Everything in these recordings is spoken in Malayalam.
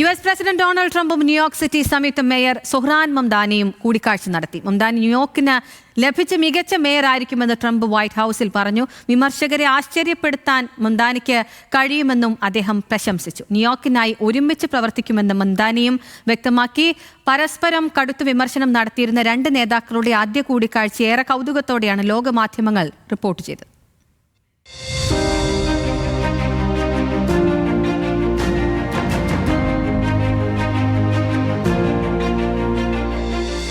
യു എസ് പ്രസിഡന്റ് ഡൊണാൾഡ് ട്രംപും ന്യൂയോർക്ക് സിറ്റി സംയുക്ത മേയർ സുഹ്റാൻ മംദാനിയും കൂടിക്കാഴ്ച നടത്തി. മംദാനി ന്യൂയോർക്കിന് ലഭിച്ച മികച്ച മേയർ ആയിരിക്കുമെന്ന് ട്രംപ് വൈറ്റ് ഹൌസിൽ പറഞ്ഞു. വിമർശകരെ ആശ്ചര്യപ്പെടുത്താൻ മംദാനിക്ക് കഴിയുമെന്നും അദ്ദേഹം പ്രശംസിച്ചു. ന്യൂയോർക്കിനായി ഒരുമിച്ച് പ്രവർത്തിക്കുമെന്ന് മംദാനിയും വ്യക്തമാക്കി. പരസ്പരം കടുത്ത വിമർശനം നടത്തിയിരുന്ന രണ്ട് നേതാക്കളുടെ ആദ്യ കൂടിക്കാഴ്ച ഏറെ കൗതുകത്തോടെയാണ് ലോകമാധ്യമങ്ങൾ റിപ്പോർട്ട് ചെയ്തത്.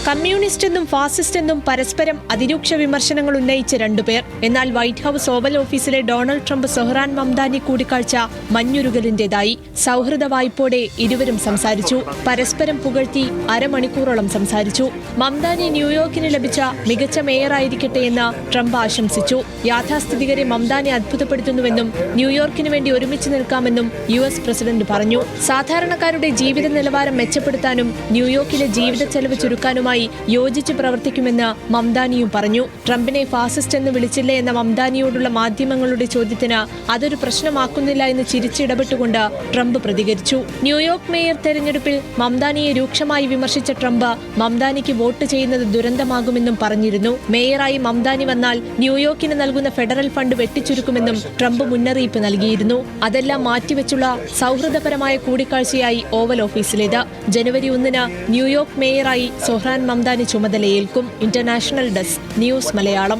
കമ്മ്യൂണിസ്റ്റ് എന്നും ഫാസിസ്റ്റ് എന്നും പരസ്പരം അതിരൂക്ഷ വിമർശനങ്ങൾ ഉന്നയിച്ച രണ്ടുപേർ. എന്നാൽ വൈറ്റ് ഹൌസ് ഓവൽ ഓഫീസിലെ ഡൊണാൾഡ് ട്രംപ് സൊഹ്റാൻ മംദാനി കൂടിക്കാഴ്ച മഞ്ഞുരുകലിന്റേതായി. സൗഹൃദ വായ്പോടെ ഇരുവരും സംസാരിച്ചു. പരസ്പരം പുകഴ്ത്തി അരമണിക്കൂറോളം സംസാരിച്ചു. മംദാനി ന്യൂയോർക്കിന് ലഭിച്ച മികച്ച മേയറായിരിക്കട്ടെ എന്ന് ട്രംപ് ആശംസിച്ചു. യാഥാസ്ഥിതികരെ മംദാനി അത്ഭുതപ്പെടുത്തുന്നുവെന്നും ന്യൂയോർക്കിന് വേണ്ടി ഒരുമിച്ച് നിൽക്കാമെന്നും യു എസ് പ്രസിഡന്റ് പറഞ്ഞു. സാധാരണക്കാരുടെ ജീവിത നിലവാരം മെച്ചപ്പെടുത്താനും ന്യൂയോർക്കിലെ ജീവിത ചെലവ് ചുരുക്കാനുമായി യോജിച്ച് പ്രവർത്തിക്കുമെന്ന് മംദാനിയും പറഞ്ഞു. ട്രംപിനെ ഫാസിസ്റ്റ് എന്ന് വിളിച്ചില്ലേ എന്ന മംദാനിയോടുള്ള മാധ്യമങ്ങളുടെ ചോദ്യത്തിന് അതൊരു പ്രശ്നമാക്കുന്നില്ല എന്ന് ചിരിച്ചിടപെട്ടുകൊണ്ട് ട്രംപ് പ്രതികരിച്ചു. ന്യൂയോർക്ക് മേയർ തെരഞ്ഞെടുപ്പിൽ മംദാനിയെ രൂക്ഷമായി വിമർശിച്ച ട്രംപ് മംദാനിക്ക് വോട്ട് ചെയ്യുന്നത് ദുരന്തമാകുമെന്നും പറഞ്ഞിരുന്നു. മേയറായി മംദാനി വന്നാൽ ന്യൂയോർക്കിന് നൽകുന്ന ഫെഡറൽ ഫണ്ട് വെട്ടിച്ചുരുക്കുമെന്നും ട്രംപ് മുന്നറിയിപ്പ് നൽകിയിരുന്നു. അതെല്ലാം മാറ്റിവെച്ചുള്ള സൗഹൃദപരമായ കൂടിക്കാഴ്ചയായി ഓവൽ ഓഫീസിലേത്. ജനുവരി ഒന്നിന് ന്യൂയോർക്ക് മേയറായി സൊഹ്റാൻ മംദാനി ചുമതലയേൽക്കും ഇന്റർനാഷണൽ ഡെസ്ക് ന്യൂസ് മലയാളം